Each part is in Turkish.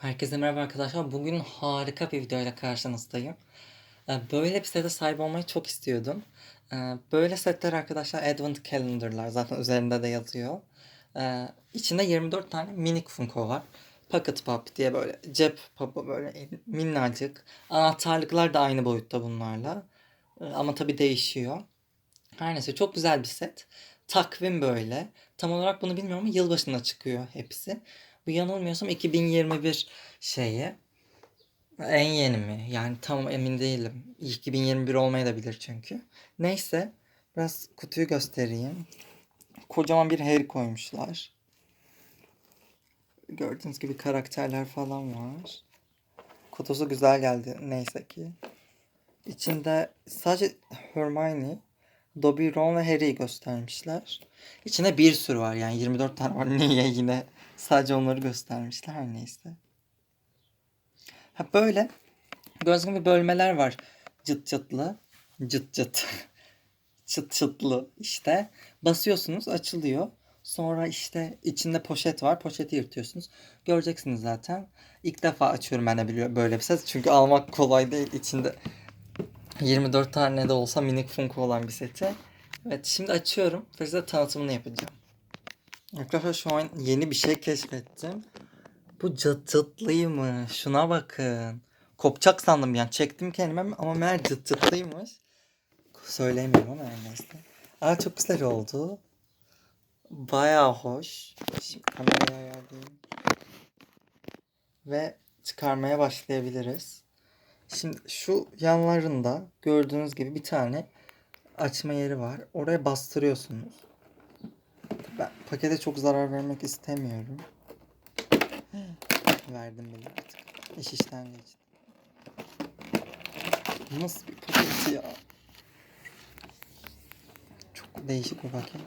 Herkese merhaba arkadaşlar. Bugün harika bir videoyla karşınızdayım. Ee, Böyle bir sete sahip olmayı çok istiyordum. Ee, Böyle setler arkadaşlar Advent Calendar'lar zaten üzerinde de yazıyor. Ee, İçinde 24 tane minik Funko var. Pocket Pop diye böyle cep popu böyle minnacık. Anahtarlıklar da aynı boyutta bunlarla. Ama tabii değişiyor. Her neyse çok güzel bir set. Takvim böyle. Tam olarak bunu bilmiyorum ama yılbaşında çıkıyor hepsi. Bu yanılmıyorsam 2021 şeyi. En yeni mi? Yani tam emin değilim. 2021 olmayabilir çünkü. Neyse. Biraz kutuyu göstereyim. Kocaman bir Harry koymuşlar. Gördüğünüz gibi karakterler falan var. Kutusu güzel geldi neyse ki. İçinde sadece Hermione, Dobby, Ron ve Harry'i göstermişler. İçinde bir sürü var yani 24 tane var. Niye yine sadece onları göstermişler her neyse. Ha böyle gördüğünüz gibi bölmeler var. Cıt cıtlı. Cıt cıt. çıt çıtlı işte. Basıyorsunuz açılıyor. Sonra işte içinde poşet var. Poşeti yırtıyorsunuz. Göreceksiniz zaten. İlk defa açıyorum ben de böyle bir set. Çünkü almak kolay değil. İçinde 24 tane de olsa minik Funko olan bir seti. Evet şimdi açıyorum ve size tanıtımını yapacağım. Arkadaşlar şu an yeni bir şey keşfettim. Bu cıt cıtlıymış. Şuna bakın. Kopacak sandım yani. Çektim kendime ama meğer cıt cıtlıymış. Söyleyemiyorum ama her neyse. Aa çok güzel oldu. Bayağı hoş. Şimdi kamerayı ayarlayayım. Ve çıkarmaya başlayabiliriz. Şimdi şu yanlarında gördüğünüz gibi bir tane açma yeri var. Oraya bastırıyorsunuz. Ben pakete çok zarar vermek istemiyorum. Verdim bile artık. İş işten geçti. Nasıl bir paket ya? Çok değişik bir paket.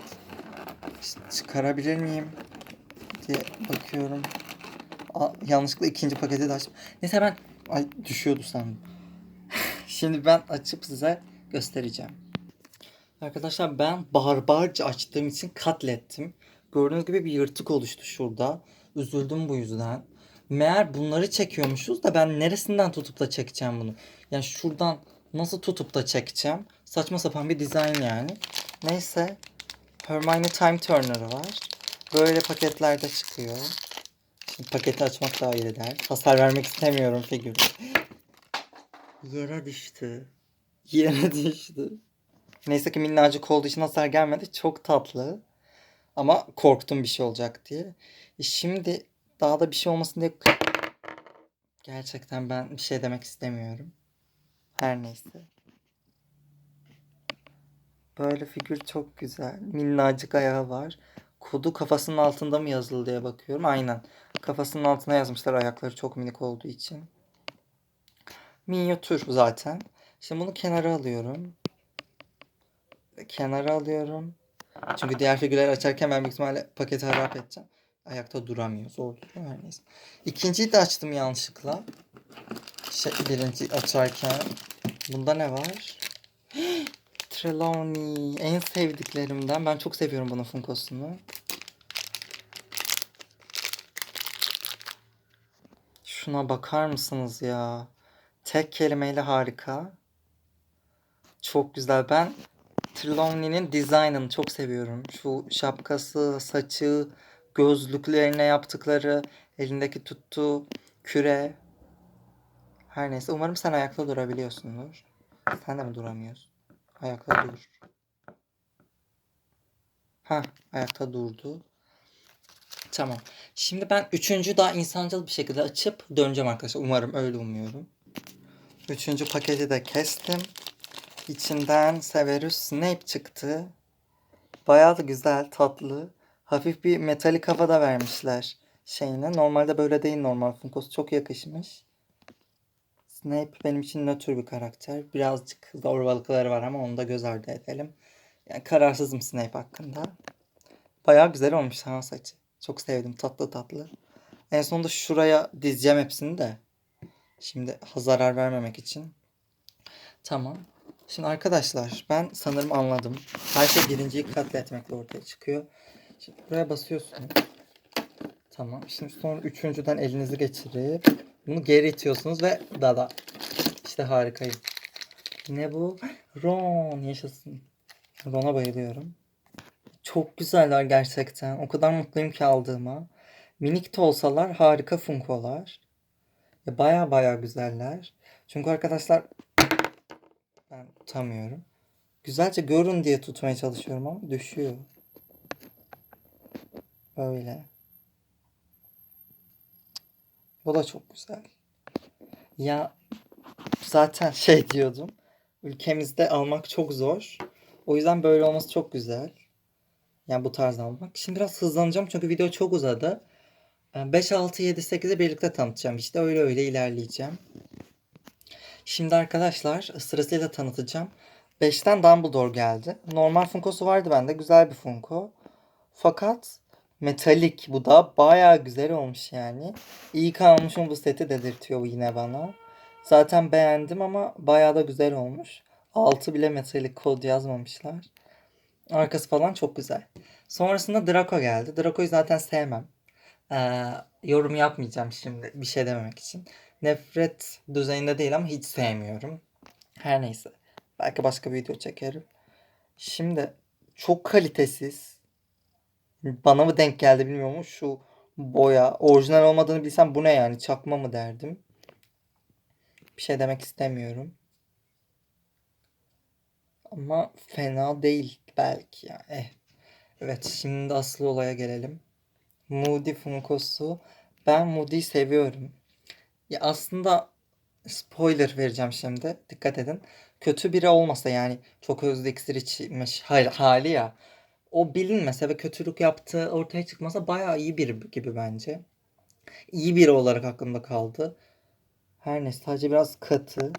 İşte çıkarabilir miyim diye bakıyorum. Aa, yanlışlıkla ikinci paketi de açtım. Neyse ben ay düşüyordu sandım. Şimdi ben açıp size göstereceğim. Arkadaşlar ben barbarca açtığım için katlettim. Gördüğünüz gibi bir yırtık oluştu şurada. Üzüldüm bu yüzden. Meğer bunları çekiyormuşuz da ben neresinden tutup da çekeceğim bunu? Yani şuradan nasıl tutup da çekeceğim? Saçma sapan bir dizayn yani. Neyse. Hermione Time Turner'ı var. Böyle paketlerde çıkıyor. Şimdi paketi açmak daha iyi der. Hasar vermek istemiyorum figürü. Yere düştü. Yere düştü. Neyse ki minnacık olduğu için hasar gelmedi. Çok tatlı. Ama korktum bir şey olacak diye. E şimdi daha da bir şey olmasın diye gerçekten ben bir şey demek istemiyorum. Her neyse. Böyle figür çok güzel. Minnacık ayağı var. Kodu kafasının altında mı yazılı diye bakıyorum. Aynen. Kafasının altına yazmışlar ayakları çok minik olduğu için. Minyatür zaten. Şimdi bunu kenara alıyorum. Kenara alıyorum. Çünkü diğer figürleri açarken ben büyük ihtimalle paketi harap edeceğim. Ayakta duramıyor. Zor duruyor her neyse. İkinciyi de açtım yanlışlıkla. Şey, birinci açarken. Bunda ne var? Trelawney. En sevdiklerimden. Ben çok seviyorum bunun Funko'sunu. Şuna bakar mısınız ya? Tek kelimeyle harika. Çok güzel. Ben Trelawney'nin dizaynını çok seviyorum. Şu şapkası, saçı, gözlüklerine yaptıkları, elindeki tuttuğu küre. Her neyse. Umarım sen ayakta durabiliyorsundur. Sen de mi duramıyorsun? Ayakta dur. Ha, ayakta durdu. Tamam. Şimdi ben üçüncü daha insancıl bir şekilde açıp döneceğim arkadaşlar. Umarım öyle umuyorum. Üçüncü paketi de kestim. İçinden Severus Snape çıktı. Bayağı da güzel, tatlı. Hafif bir metalik hava da vermişler şeyine. Normalde böyle değil normal Funko'su çok yakışmış. Snape benim için nötr bir karakter. Birazcık zorbalıkları var ama onu da göz ardı edelim. Yani kararsızım Snape hakkında. Bayağı güzel olmuş ha saçı. Çok sevdim tatlı tatlı. En sonunda şuraya dizeceğim hepsini de. Şimdi zarar vermemek için. Tamam. Şimdi arkadaşlar ben sanırım anladım. Her şey birinciyi katletmekle ortaya çıkıyor. Şimdi buraya basıyorsunuz. Tamam. Şimdi sonra üçüncüden elinizi geçirip bunu geri itiyorsunuz ve dada. İşte harikayım. Ne bu? Ron yaşasın. Ron'a bayılıyorum. Çok güzeller gerçekten. O kadar mutluyum ki aldığıma. Minik de olsalar harika Funko'lar. Ya baya baya güzeller. Çünkü arkadaşlar ben tutamıyorum. Güzelce görün diye tutmaya çalışıyorum ama düşüyor. Böyle. Bu da çok güzel. Ya zaten şey diyordum. Ülkemizde almak çok zor. O yüzden böyle olması çok güzel. Yani bu tarz almak. Şimdi biraz hızlanacağım çünkü video çok uzadı. Ee, 5, 6, 7, 8'i birlikte tanıtacağım. İşte öyle öyle ilerleyeceğim. Şimdi arkadaşlar sırasıyla tanıtacağım. 5'ten Dumbledore geldi. Normal Funko'su vardı bende. Güzel bir Funko. Fakat metalik bu da baya güzel olmuş yani. İyi kalmışım bu seti dedirtiyor yine bana. Zaten beğendim ama baya da güzel olmuş. Altı bile metalik kod yazmamışlar. Arkası falan çok güzel. Sonrasında Draco geldi. Draco'yu zaten sevmem. Ee, yorum yapmayacağım şimdi bir şey dememek için. Nefret düzeyinde değil ama hiç sevmiyorum. Her neyse. Belki başka bir video çekerim. Şimdi çok kalitesiz. Bana mı denk geldi bilmiyorum şu boya. Orijinal olmadığını bilsem bu ne yani çakma mı derdim. Bir şey demek istemiyorum. Ama fena değil belki ya. Eh. Evet şimdi asıl olaya gelelim. Moody Funko'su. Ben Moody'yi seviyorum. Ya aslında spoiler vereceğim şimdi. Dikkat edin. Kötü biri olmasa yani çok hızlı iksir içmiş hal- hali ya. O bilinmese ve kötülük yaptığı ortaya çıkmasa bayağı iyi biri gibi bence. İyi biri olarak aklımda kaldı. Her neyse sadece biraz katı.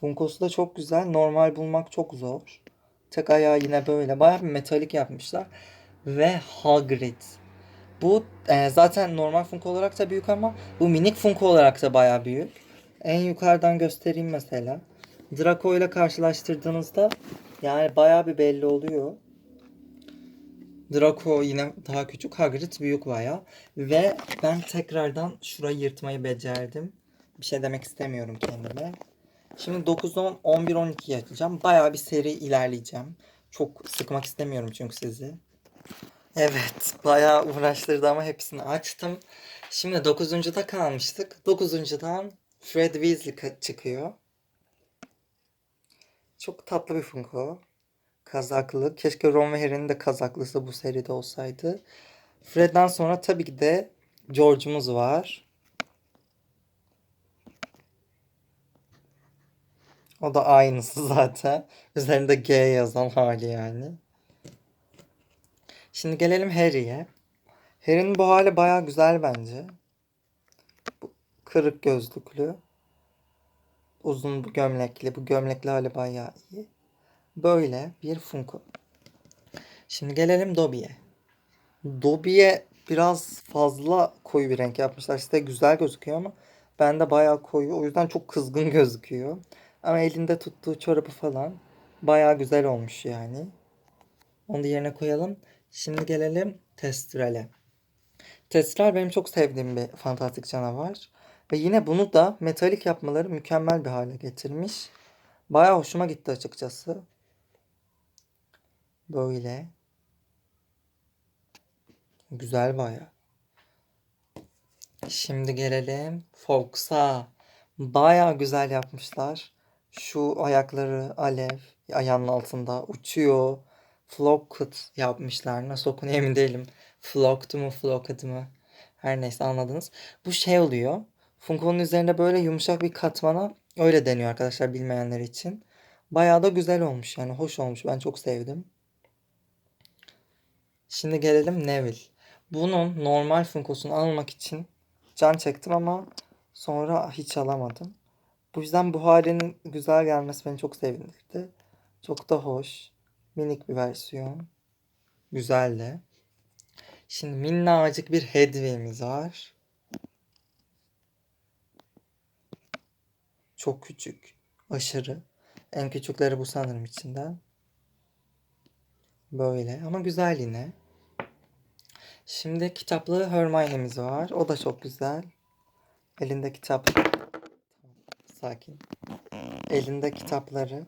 Funkosu da çok güzel. Normal bulmak çok zor. Tek ayağı yine böyle. Bayağı bir metalik yapmışlar. Ve Hagrid. Bu e, zaten normal Funko olarak da büyük ama bu minik Funko olarak da bayağı büyük. En yukarıdan göstereyim mesela. Draco ile karşılaştırdığınızda yani bayağı bir belli oluyor. Draco yine daha küçük, Hagrid büyük bayağı. Ve ben tekrardan şurayı yırtmayı becerdim. Bir şey demek istemiyorum kendime. Şimdi 9, 10, 11, 12 açacağım. Bayağı bir seri ilerleyeceğim. Çok sıkmak istemiyorum çünkü sizi. Evet, bayağı uğraştırdı ama hepsini açtım. Şimdi 9.da kalmıştık. 9.dan Fred Weasley çıkıyor. Çok tatlı bir Funko. Kazaklı. Keşke Ron ve Harry'nin de kazaklısı bu seride olsaydı. Fred'den sonra tabii ki de George'umuz var. O da aynısı zaten. Üzerinde G yazan hali yani. Şimdi gelelim Harry'e. Harry'nin bu hali baya güzel bence. Bu kırık gözlüklü. Uzun bu gömlekli. Bu gömlekli hali baya iyi. Böyle bir Funko. Şimdi gelelim Dobby'ye. Dobby'ye biraz fazla koyu bir renk yapmışlar. İşte güzel gözüküyor ama bende bayağı koyu. O yüzden çok kızgın gözüküyor. Ama elinde tuttuğu çorabı falan bayağı güzel olmuş yani. Onu da yerine koyalım. Şimdi gelelim Testral'e. Testral benim çok sevdiğim bir fantastik canavar. Ve yine bunu da metalik yapmaları mükemmel bir hale getirmiş. Bayağı hoşuma gitti açıkçası. Böyle. Güzel bayağı. Şimdi gelelim Fox'a. Bayağı güzel yapmışlar. Şu ayakları alev ayağının altında uçuyor. Flocked yapmışlar. Nasıl okunuyor emin değilim. Flocked mu Flocked mı? Her neyse anladınız. Bu şey oluyor. Funko'nun üzerinde böyle yumuşak bir katmana öyle deniyor arkadaşlar bilmeyenler için. Bayağı da güzel olmuş yani hoş olmuş. Ben çok sevdim. Şimdi gelelim Neville. Bunun normal Funko'sunu almak için can çektim ama sonra hiç alamadım. Bu yüzden bu halinin güzel gelmesi beni çok sevindirdi. Çok da hoş. Minik bir versiyon. Güzel de. Şimdi minnacık bir Hedwig'imiz var. Çok küçük. Aşırı. En küçükleri bu sanırım içinden. Böyle ama güzel yine. Şimdi kitaplı Hermione'miz var. O da çok güzel. Elinde kitap. Sakin. Elinde kitapları.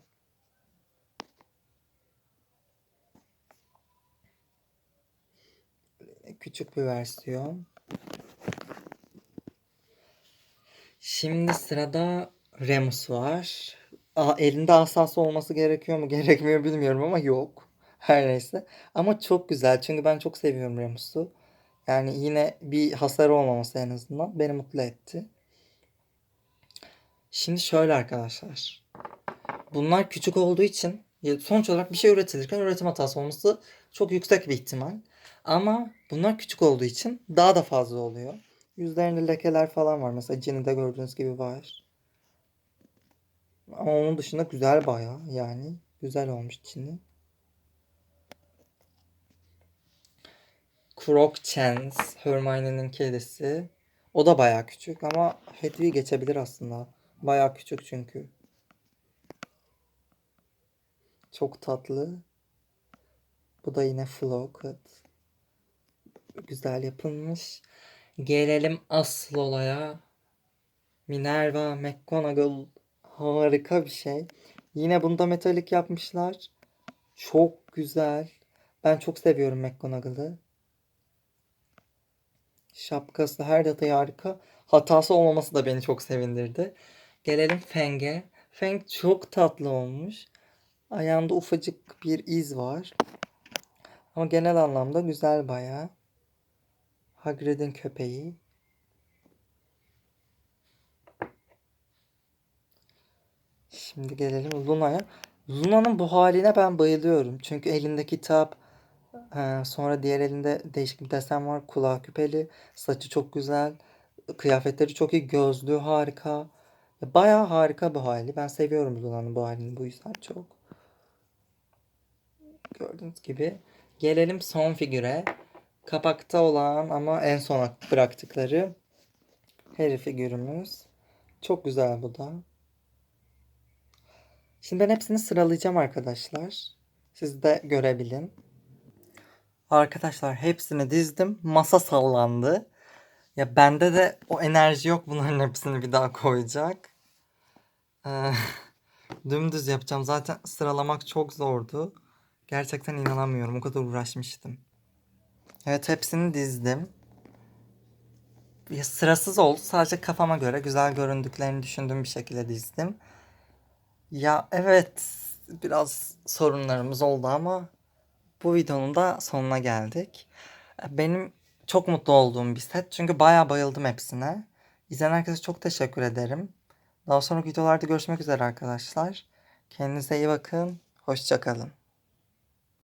Küçük bir versiyon. Şimdi sırada Remus var. Aa, elinde asası olması gerekiyor mu gerekmiyor bilmiyorum ama yok. Her neyse. Ama çok güzel çünkü ben çok seviyorum Remus'u. Yani yine bir hasarı olmaması en azından beni mutlu etti. Şimdi şöyle arkadaşlar. Bunlar küçük olduğu için sonuç olarak bir şey üretilirken üretim hatası olması çok yüksek bir ihtimal. Ama bunlar küçük olduğu için daha da fazla oluyor. Yüzlerinde lekeler falan var. Mesela Jenny'de gördüğünüz gibi var. Ama onun dışında güzel bayağı yani. Güzel olmuş Jenny. Crocchance, Hermione'nin kedisi. O da bayağı küçük ama Hedwig geçebilir aslında. Bayağı küçük çünkü. Çok tatlı. Bu da yine Flocket. Güzel yapılmış. Gelelim asıl olaya. Minerva McGonagall harika bir şey. Yine bunda metalik yapmışlar. Çok güzel. Ben çok seviyorum McGonagall'ı. Şapkası her detayı harika. Hatası olmaması da beni çok sevindirdi. Gelelim Feng'e. Feng çok tatlı olmuş. Ayağında ufacık bir iz var. Ama genel anlamda güzel bayağı. Hagrid'in köpeği. Şimdi gelelim Luna'ya. Luna'nın bu haline ben bayılıyorum. Çünkü elinde kitap, ee, sonra diğer elinde değişik bir desen var. Kulağı küpeli, saçı çok güzel, kıyafetleri çok iyi, gözlüğü harika. Ya Bayağı harika bu hali. Ben seviyorum Luna'nın bu halini bu yüzden çok. Gördüğünüz gibi. Gelelim son figüre. Kapakta olan ama en sona bıraktıkları Harry figürümüz. Çok güzel bu da. Şimdi ben hepsini sıralayacağım arkadaşlar. Siz de görebilin. Arkadaşlar hepsini dizdim. Masa sallandı. Ya bende de o enerji yok bunların hepsini bir daha koyacak. Ee, dümdüz yapacağım. Zaten sıralamak çok zordu. Gerçekten inanamıyorum. O kadar uğraşmıştım. Evet hepsini dizdim. Sırasız oldu. Sadece kafama göre güzel göründüklerini düşündüğüm bir şekilde dizdim. Ya evet biraz sorunlarımız oldu ama bu videonun da sonuna geldik. Benim çok mutlu olduğum bir set çünkü bayağı bayıldım hepsine. İzleyen herkese çok teşekkür ederim. Daha sonraki videolarda görüşmek üzere arkadaşlar. Kendinize iyi bakın. Hoşçakalın.